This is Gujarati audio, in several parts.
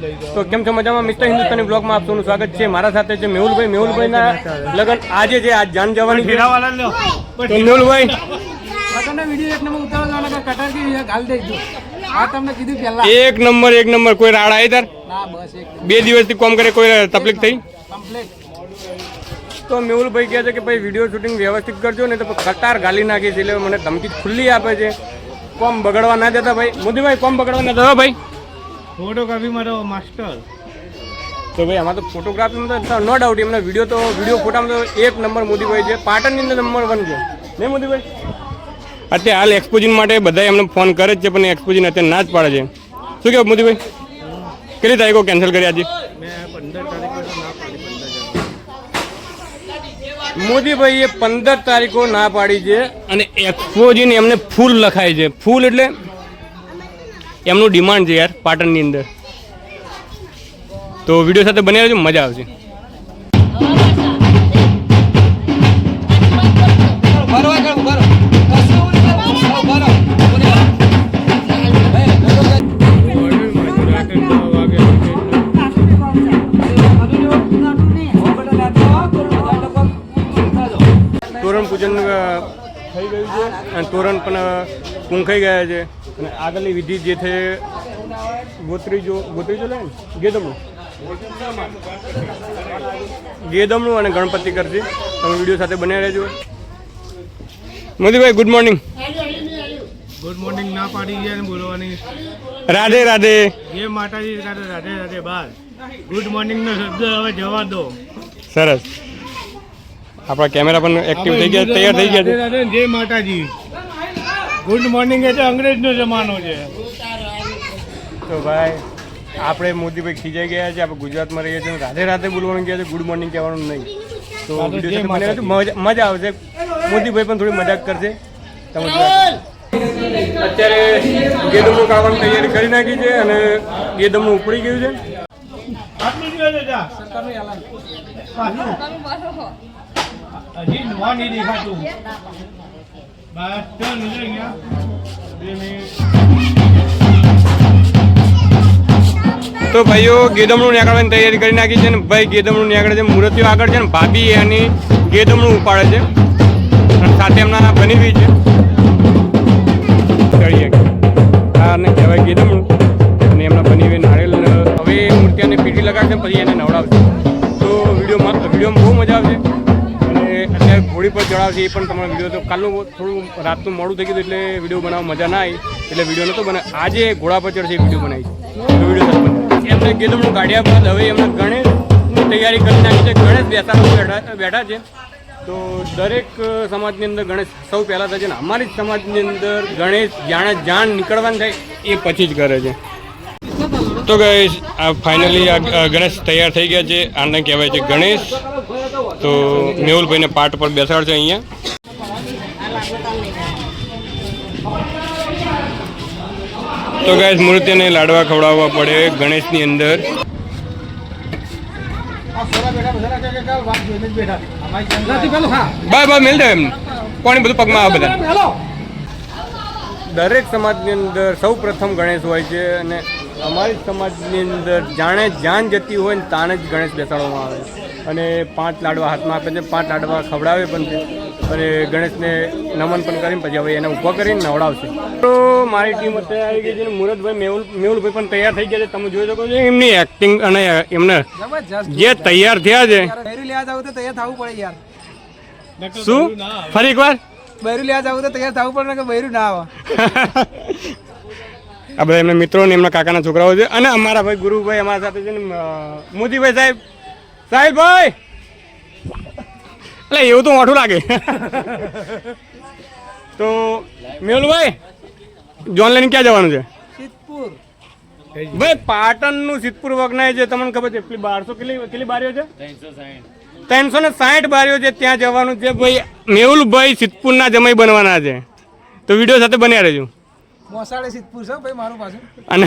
તો કેમ છો મજામાં? મિસ્ટર હિન્દુસ્તાની બ્લોગમાં આપ સૌનું સ્વાગત છે. મારા સાથે છે મેહુલભાઈ. મેહુલભાઈના લગન આજે છે આજ જાન જવાની છે. મેહુલભાઈ. એક નંબર એક નંબર કોઈ રાડ આવી તાર? બે દિવસથી કોમ કરે કોઈ તકલીફ થઈ? તો મેહુલભાઈ કહે છે કે ભાઈ વીડિયો શૂટિંગ વ્યવસ્થિત કરજો ને તો કટાર ગાલી નાખી છે એટલે મને ધમકી ખુલ્લી આપે છે. કોમ બગડવા ના દેતા ભાઈ. મોદીભાઈ કોમ બગડવા ના દેતા ભાઈ? ફોટોગ્રાફી મારો માસ્ટર તો ભાઈ આમાં તો ફોટોગ્રાફીમાં તો નો ડાઉટ એમના વીડિયો તો વીડિયો ફોટામાં તો એક નંબર મોદીભાઈ છે પાટણની અંદર નંબર વન છે. ને મોદીભાઈ? અત્યારે હાલ એક્સપોઝિંગ માટે બધા એમને ફોન કરે જ છે પણ એક્સપોઝિંગ અત્યારે ના જ પાડે છે. શું કહેવું મોદીભાઈ? કેટલી તારીખો કેન્સલ કરી આજે? મેં પંદર તારીખે તો ના પાડી પંદર મોદીભાઈએ પંદર તારીખો ના પાડી છે અને એક્સપોઝિંગ એમને ફૂલ લખાય છે. ફૂલ એટલે એમનું ડિમાન્ડ છે યાર પાટણની અંદર. તો વીડિયો સાથે બની રહેજો, મજા આવશે. તોરણ પૂજન થઈ ગયું છે. અને તોરણ પણ પૂંખાઈ ગયા છે. અને આગળની વિધિ જે છે ગોત્રીજો ગોત્રીજો લે ને? ગેદમણું. ગેદમનું અને ગણપતિ કરશે. તમે વીડિયો સાથે બન્યા રહેજો. Modibhai good morning good morning ના પાડી ગયા ને બોલવાની. રાધે રાધે. જે માતાજી રાધે રાધે રાધે બાર. ગુડ મોર્નિંગ નો શબ્દ હવે જવા દો. સરસ. આપણા કેમેરા પણ એક્ટિવ થઈ ગયા તૈયાર થઈ ગયા છે. જય માતાજી. ગુડ મોર્નિંગ એટલે અંગ્રેજનો જમાનો છે. તો ભાઈ આપણે મોદીભાઈ ખીજાઈ ગયા છે આપણે ગુજરાતમાં રહીએ છીએ. રાધે રાતે બોલવાનું કહે છે ગુડ મોર્નિંગ કહેવાનું નહીં. તો વીડિયો. મજા મજા આવશે. મોદીભાઈ પણ થોડી મજાક કરશે. તમે અત્યારે ગેદમનું કાઢવાની તૈયારી કરી નાખી છે અને ગેદમનું ઉપડી ગયું છે. આટલું જ છે જા પાછું. હજી નવા નહીં દેખાતું. બસ તો ભાઈઓ ગેદમનું નીકળવાની તૈયારી કરી નાખી છે ને ભાઈ ગેદમનું નીકળે છે, મૂર્તિઓ આગળ છે ને, ભાભી એની ગેદમનું ઉપાડે છે. અને સાથે એમના બની બી છે. ચડીએ. હા ને કહેવાય ગેદમનું અને એમના બની નાળેલ હવે મૂર્તિઓને પીઠી લગાડશે પછી એને નવડાવશે. તો વિડીયોમાં વિડીયોમાં બહુ મજા આવશે. અને ઘોડી પર ચડાવશે એ પણ તમારો વીડિયો તો કાલનું થોડું રાતનું મોડું થઈ ગયું એટલે વીડિયો બનાવવા મજા ના આવી. એટલે વીડિયો નહોતો બને, આજે ઘોડા પર ચડશે વીડિયો બનાવી વીડિયો એમને કીધું હું ગાડિયા બાદ હવે એમને ગણેશની તૈયારી કરી નાખી છે. ગણેશ બેસાડવા બેઠા છે. તો દરેક સમાજની અંદર ગણેશ સૌ પહેલાં થાય છે ને. અમારી જ સમાજની અંદર ગણેશ જાણે જાણ નીકળવાની થાય એ પછી જ કરે છે. તો આ ફાઇનલી આ ગણેશ તૈયાર થઈ ગયા છે. આને કહેવાય છે ગણેશ. તો મેહુલભાઈને પાટ પર બેસાડશે અહીંયા. તો ગાઈસ મૂર્તિને લાડવા ખવડાવવા પડે ગણેશની અંદર. બાય બાય, મેલ દે એમને. કોની બધું પગમાં આવે બધા. દરેક સમાજની અંદર સૌ પ્રથમ ગણેશ હોય છે અને અમારી સમાજની અંદર જાણે જાન જતી હોય ને તાણે જ ગણેશ બેસાડવામાં આવે છે. અને પાંચ લાડવા હાથમાં આપે છે. પાંચ લાડવા ખવડાવે પણ છે. અને ગણેશને નમન પણ કરીને પછી હવે એને ઊભો કરીને નવડાવશે. તો મારી ટીમ અત્યારે આવી ગઈ છે મુરતભાઈ મેહુલ મેહુલભાઈ પણ તૈયાર થઈ ગયા છે. તમે જોઈ શકો છો એમની એક્ટિંગ અને એમને જે તૈયાર થયા છે. શું? ફરી એકવાર? બૈરું લેવા જાવ તો તૈયાર થવું પડે કે બૈરું ના આવે. આ બધા એમના મિત્રો ને એમના કાકાના છોકરાઓ છે. અને અમારા ભાઈ ગુરુભાઈ અમારા સાથે છે ને મોદીભાઈ સાહેબ સાહેબ ભાઈ. એટલે એવું તો મોઠું લાગે. તો મેહુલભાઈ જોન લઈને ક્યાં જવાનું છે? સિદ્ધપુર. ભાઈ પાટણનું સિદ્ધપુર વગનાય છે. તમને ખબર છે પેલી બારસો કેટલી કેટલી બારીઓ છે? ત્રણસો ને સાઠ બારીઓ છે ત્યાં જવાનું છે. ભાઈ મેહુલભાઈ સિદ્ધપુરના જમાઈ બનવાના છે. તો વીડિયો સાથે બન્યા રહેજો. મોસાળે સિદ્ધપુર છે ભાઈ મારું પાછું. અને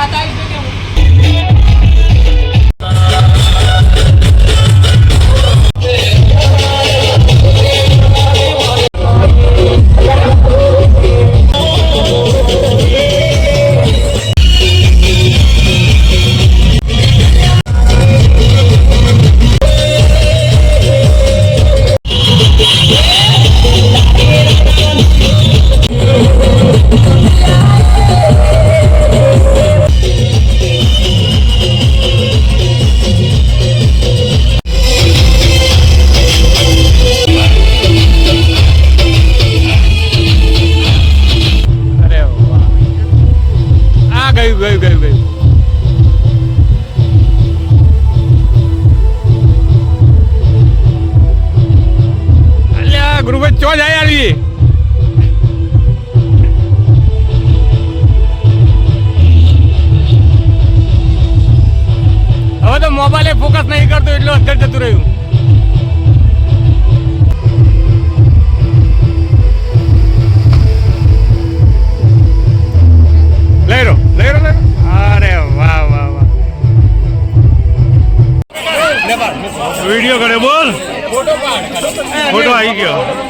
Tá, tá atrás dele. મોબાઈલે focus નહીં કરતો એટલું અંદર જતું રહ્યું. લઈ લો લઈ અરે વાહ વાહ વાહ. વીડિયો કરે બોલ. ફોટો આવી ગયો.